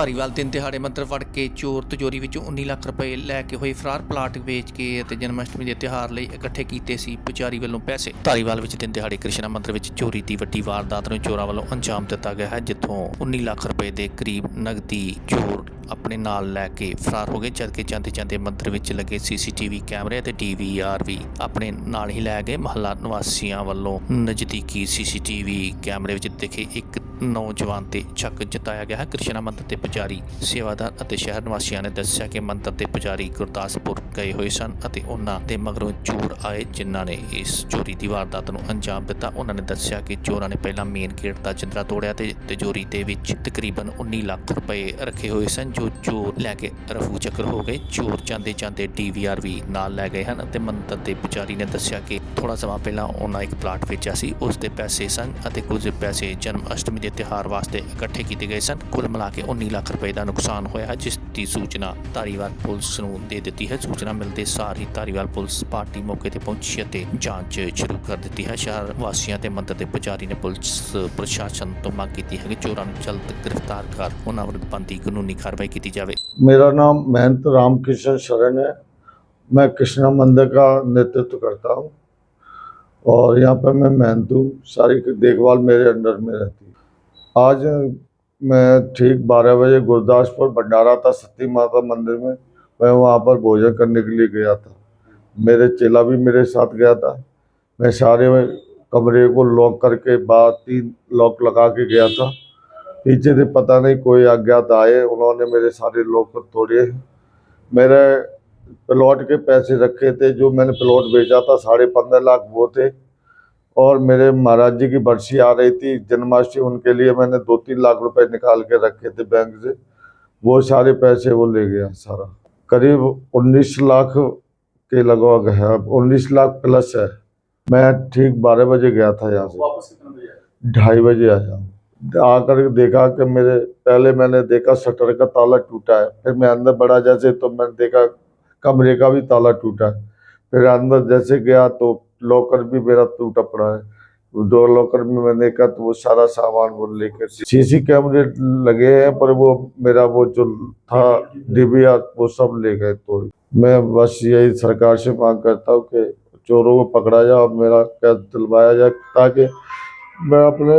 ਧਾਰੀਵਾਲ ਦਿਨ ਦਿਹਾੜੇ ਮੰਦਰ ਵੜ ਕੇ ਚੋਰ ਤਿਜੋਰੀ ਵਿੱਚੋਂ 19 ਲੱਖ ਰੁਪਏ ਲੈ ਕੇ ਹੋਏ ਫਰਾਰ, ਪਲਾਟ ਵੇਚ ਕੇ ਅਤੇ ਜਨਮ ਦੇ ਤਿਉਹਾਰ ਲਈ ਇਕੱਠੇ ਕੀਤੇ ਸੀ ਪੁਜਾਰੀ ਵੱਲੋਂ ਪੈਸੇ। ਧਾਰੀਵਾਲ ਵਿੱਚ ਦਿਨ ਦਿਹਾੜੇ ਕ੍ਰਿਸ਼ਨਾ ਮੰਦਰ ਵਿੱਚ ਚੋਰੀ ਦੀ ਵੱਡੀ ਵਾਰਦਾਤ ਨੂੰ ਚੋਰਾਂ ਵੱਲੋਂ ਅੰਜਾਮ ਦਿੱਤਾ ਗਿਆ ਹੈ, ਜਿੱਥੋਂ 19 ਲੱਖ ਰੁਪਏ ਦੇ ਕਰੀਬ ਨਗਦੀ ਚੋਰ ਆਪਣੇ ਨਾਲ ਲੈ ਕੇ ਫਰਾਰ ਹੋ ਗਏ। ਜਦਕਿ ਜਾਂਦੇ ਜਾਂਦੇ ਮੰਦਰ ਵਿੱਚ ਲੱਗੇ ਸੀਸੀਟੀਵੀ ਕੈਮਰੇ ਅਤੇ ਡੀਵੀਆਰ ਵੀ ਆਪਣੇ ਨਾਲ ਹੀ ਲੈ ਗਏ। ਮਹੱਲਾ ਨਿਵਾਸੀਆਂ ਵੱਲੋਂ ਨਜ਼ਦੀਕੀ ਸੀਸੀਟੀਵੀ ਕੈਮਰੇ ਵਿੱਚ ਦਿਖੇ ਇੱਕ ਨੌਜਵਾਨ ਤੇ ਸ਼ੱਕ ਜਤਾਇਆ ਗਿਆ ਹੈ। ਕ੍ਰਿਸ਼ਨਾ ਮੰਦਰ ਦੇ ਪੁਜਾਰੀ, ਸੇਵਾਦਾਰ ਅਤੇ ਸ਼ਹਿਰ ਨਿਵਾਸੀਆਂ ਨੇ ਦੱਸਿਆ ਕਿ ਮੰਦਰ ਦੇ ਪੁਜਾਰੀ ਗੁਰਦਾਸਪੁਰ ਗਏ ਹੋਏ ਸਨ ਅਤੇ ਉਹਨਾਂ ਦੇ ਮਗਰੋਂ ਚੋਰ ਆਏ, ਜਿਨ੍ਹਾਂ ਨੇ ਇਸ ਚੋਰੀ ਦੀ ਵਾਰਦਾਤ ਨੂੰ ਅੰਜਾਮ ਦਿੱਤਾ। ਉਹਨਾਂ ਨੇ ਦੱਸਿਆ ਕਿ ਚੋਰਾਂ ਨੇ ਪਹਿਲਾਂ ਮੇਨ ਗੇਟ ਦਾ ਜਿੰਦਰਾ ਤੋੜਿਆ ਤੇ ਤਿਜੋਰੀ ਦੇ ਵਿੱਚ ਤਕਰੀਬਨ 19 ਲੱਖ ਰੁਪਏ ਰੱਖੇ ਹੋਏ ਸਨ, ਜੋ ਚੋਰ ਲੈ ਕੇ ਰਫੂ ਚੱਕਰ ਹੋ ਗਏ। ਚੋਰ ਜਾਂਦੇ ਜਾਂਦੇ ਡੀਵੀਆਰ ਵੀ ਨਾਲ ਲੈ ਗਏ ਹਨ ਅਤੇ ਮੰਦਰ ਦੇ ਪੁਜਾਰੀ ਨੇ ਦੱਸਿਆ ਕਿ ਥੋੜਾ ਸਮਾਂ ਪਹਿਲਾਂ ਉਹਨਾਂ ਇੱਕ ਪਲਾਟ ਵੇਚਿਆ ਸੀ। ਉਸ ਦੇ ਪੈਸੇ ਸਨ ਅਤੇ ਕੁਝ ਪੈਸੇ ਜਨਮ ਅਸ਼ਟਮੀ ਦੇ ਤਿਉਹਾਰ ਵਾਸਤੇ ਇਕੱਠੇ ਕੀਤੇ ਗਏ ਸਨ ਕੁੱਲ ਮਿਲਾ ਕੇ 19 ਲੱਖ ਰੁਪਏ ਦਾ ਨੁਕਸਾਨ ਹੋਇਆ ਹੈ ਜਿਸ ਦੀ ਸੂਚਨਾ ਧਾਰੀਵਾਲ ਪੁਲਿਸ ਨੂੰ ਦੇ ਦਿੱਤੀ ਹੈ ਸੂਚਨਾ ਮਿਲਦੇ ਸਾਰ ਹੀ ਧਾਰੀਵਾਲ ਪੁਲਿਸ ਪਾਰਟੀ ਮੌਕੇ ਤੇ ਪਹੁੰਚੀ ਅਤੇ ਜਾਂਚ ਸ਼ੁਰੂ ਕਰ ਦਿੱਤੀ ਹੈ ਸ਼ਹਿਰ ਵਾਸੀਆਂ ਤੇ ਮੰਦਰ ਦੇ ਪੁਜਾਰੀ ਨੇ ਪੁਲਿਸ ਪ੍ਰਸ਼ਾਸਨ ਤੋਂ ਮੰਗ ਕੀਤੀ ਹੈ ਕਿ ਚੋਰਾਂ ਨੂੰ ਜਲਦ ਗ੍ਰਿਫਤਾਰ ਕਰ ਉਹਨਾਂ ਵਿਰੁੱਧ ਬਣਦੀ ਕਾਨੂੰਨੀ ਕਾਰਵਾਈ ਕੀਤੀ ਜਾਵੇ मेरा नाम महंत रामकिशन शरण है मैं कृष्णा मंदिर का नेतृत्व करता हूँ और यहाँ पर मैं महंत हूँ सारी देखभाल मेरे अंडर में रहती है आज मैं ठीक बारह बजे गुरदासपुर भंडारा था, सती माता मंदिर में। मैं वहाँ पर भोजन करने के लिए गया था। मेरे चेला भी मेरे साथ गया था। मैं सारे कमरे को लॉक करके बाहर तीन लॉक लगा के गया था। पीछे से पता नहीं कोई अज्ञात आए, उन्होंने मेरे सारे लॉक तोड़े। मेरे प्लॉट के पैसे रखे थे, जो मैंने प्लॉट बेचा था, साढ़े पंद्रह लाख वो थे। और मेरे महाराज जी की बरसी आ रही थी जन्माष्टमी उनके लिए मैंने दो तीन लाख रुपए निकाल के रखे थे बैंक से। वो सारे पैसे वो ले गया सारा। करीब उन्नीस लाख के लगभग है। अब उन्नीस लाख प्लस है। मैं ठीक बारह बजे गया था यहाँ से। वापस कितने बजे आए ढाई बजे आया। आकर देखा कि मेरे पहले मैंने देखा शटर का ताला टूटा है। फिर मैं अंदर बढ़ा जैसे तो मैंने देखा कमरे का भी ताला टूटा है। फिर अंदर जैसे गया तो लॉकर भी मेरा टूटा पड़ा है। दो लॉकर में मैंने देखा तो वो सारा सामान वो लेकर सीसी कैमरे लगे हैं पर वो मेरा वो जो था डीबीआर वो सब ले गए तो। मैं बस यही सरकार से मांग करता हूँ कि चोरों को पकड़ा जाए और मेरा कैद दिलवाया जाए ताकि मैं अपने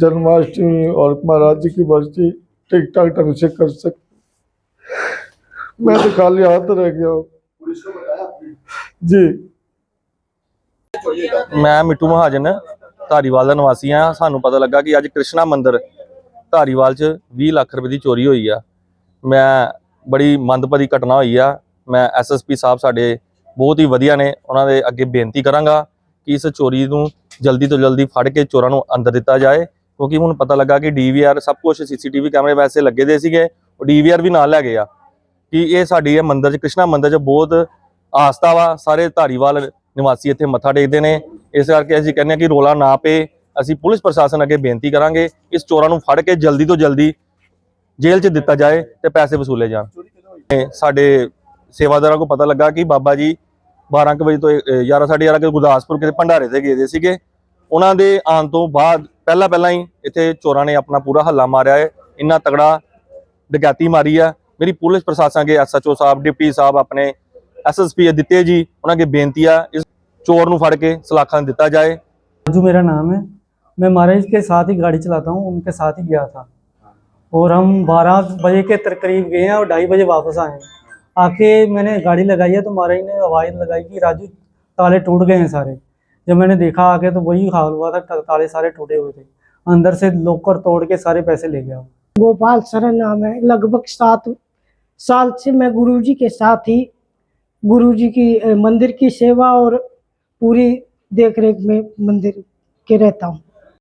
जन्माष्टमी और महाराज जी की बर्सी ठीक ठाक ढंग से कर सक। मैं तो खाली हाथ रह गया हूँ। जी। ਮੈਂ ਮਿੱਟੂ ਮਹਾਜਨ, ਧਾਰੀਵਾਲ ਦਾ ਨਿਵਾਸੀ ਆ ਸਾਨੂੰ ਪਤਾ ਲੱਗਾ ਕਿ ਅੱਜ ਕ੍ਰਿਸ਼ਨਾ ਮੰਦਿਰ ਧਾਰੀਵਾਲ 'ਚ 20 ਲੱਖ ਰੁਪਏ ਦੀ ਚੋਰੀ ਹੋਈ ਆ। ਮੈਂ ਬੜੀ ਮੰਦਭਾਗੀ ਘਟਨਾ ਹੋਈ ਆ। ਮੈਂ ਐਸਐਸਪੀ ਸਾਹਿਬ ਸਾਡੇ ਬਹੁਤ ਹੀ ਵਧੀਆ ਨੇ। ਉਹਨਾਂ ਦੇ ਅੱਗੇ ਬੇਨਤੀ ਕਰਾਂਗਾ ਕਿ ਇਸ ਚੋਰੀ ਨੂੰ ਜਲਦੀ ਤੋਂ ਜਲਦੀ ਫੜ ਕੇ ਚੋਰਾਂ ਨੂੰ ਅੰਦਰ ਦਿੱਤਾ ਜਾਏ। ਕਿਉਂਕਿ ਹੁਣ ਪਤਾ ਲੱਗਾ ਕਿ ਡੀਵੀਆਰ ਸਭ ਕੁਝ ਸੀਸੀਟੀਵੀ ਕੈਮਰੇ ਵੈਸੇ ਲੱਗੇ ਦੇ ਸੀਗੇ। ਉਹ ਡੀਵੀਆਰ ਵੀ ਨਾਲ ਲੈ ਗਏ ਆ। ਕਿ ਇਹ ਸਾਡੀ ਇਹ ਮੰਦਿਰ 'ਚ, ਕ੍ਰਿਸ਼ਨਾ ਮੰਦਿਰ 'ਚ ਬਹੁਤ ਆਸਥਾ ਵਾ। ਸਾਰੇ ਧਾਰੀਵਾਲ ਨਿਵਾਸੀ ਇੱਥੇ ਮੱਥਾ ਟੇਕਦੇ ਨੇ। ਇਸ ਕਰਕੇ ਅਸੀਂ ਕਹਿੰਦੇ ਆ ਕਿ ਰੋਲਾ ਨਾ ਪਏ। ਅਸੀਂ ਪੁਲਿਸ ਪ੍ਰਸ਼ਾਸਨ ਅੱਗੇ ਬੇਨਤੀ ਕਰਾਂਗੇ, ਇਸ ਚੋਰਾਂ ਨੂੰ ਫੜ ਕੇ ਜਲਦੀ ਤੋਂ ਜਲਦੀ ਜੇਲ੍ਹ 'ਚ ਦਿੱਤਾ ਜਾਏ ਤੇ ਪੈਸੇ ਵਸੂਲੇ ਜਾਣ। ਸਾਡੇ ਸੇਵਾਦਾਰਾਂ ਕੋ ਪਤਾ ਲੱਗਾ ਕਿ ਬਾਬਾ ਜੀ 12:00 ਵਜੇ ਤੋਂ 11:30 ਵਜੇ ਗੁਰਦਾਸਪੁਰ ਕਿਤੇ ਭੰਡਾਰੇ ਤੇ ਗਏ ਦੇ ਸੀਗੇ। ਉਹਨਾਂ ਦੇ ਆਉਣ ਤੋਂ ਬਾਅਦ ਪਹਿਲਾਂ ਪਹਿਲਾਂ ਹੀ ਇੱਥੇ ਚੋਰਾਂ ਨੇ ਆਪਣਾ ਪੂਰਾ ਹੱਲਾ ਮਾਰਿਆ ਹੈ। ਇੰਨਾ ਤਗੜਾ ਡਕੈਤੀ ਮਾਰੀ ਆ। ਮੇਰੀ ਪੁਲਿਸ ਪ੍ਰਸ਼ਾਸਨ ਕੇ ਐਸਐਚਓ ਸਾਹਿਬ, ਡਿਪਟੀ ਸਾਹਿਬ ਆਪਣੇ ਐਸਐਸਪੀ ਦਿੱਤੇ ਜੀ ਉਹਨਾਂ ਅੱਗੇ ਬੇਨਤੀ ਆ ਇਸ ਚੋਰ ਨੂੰ ਫੜ ਕੇ ਸਲਾਖਾਂ ਦਿੱਤਾ ਜਾਏ राजू मेरा नाम है मैं महाराज के साथ ही गाड़ी चलाता हूँ उनके साथ ही गया था और हम बारह बजे के तर- करीब गए हैं और ढाई बजे वापस आए हैं आके मैंने गाड़ी लगाई है तो महाराज ने आवाज़ लगाई कि राजू ताले टूट गए हैं सारे जब मैंने देखा आके तो वही हाल हुआ था ता- ताले सारे टूटे हुए थे अंदर से लॉकर तोड़ के सारे पैसे ले गया गोपाल सरन नाम है लगभग सात साल से मैं गुरुजी के साथ ही गुरुजी की अ, मंदिर की सेवा और पूरी देख रेख में मंदिर के रहता हूँ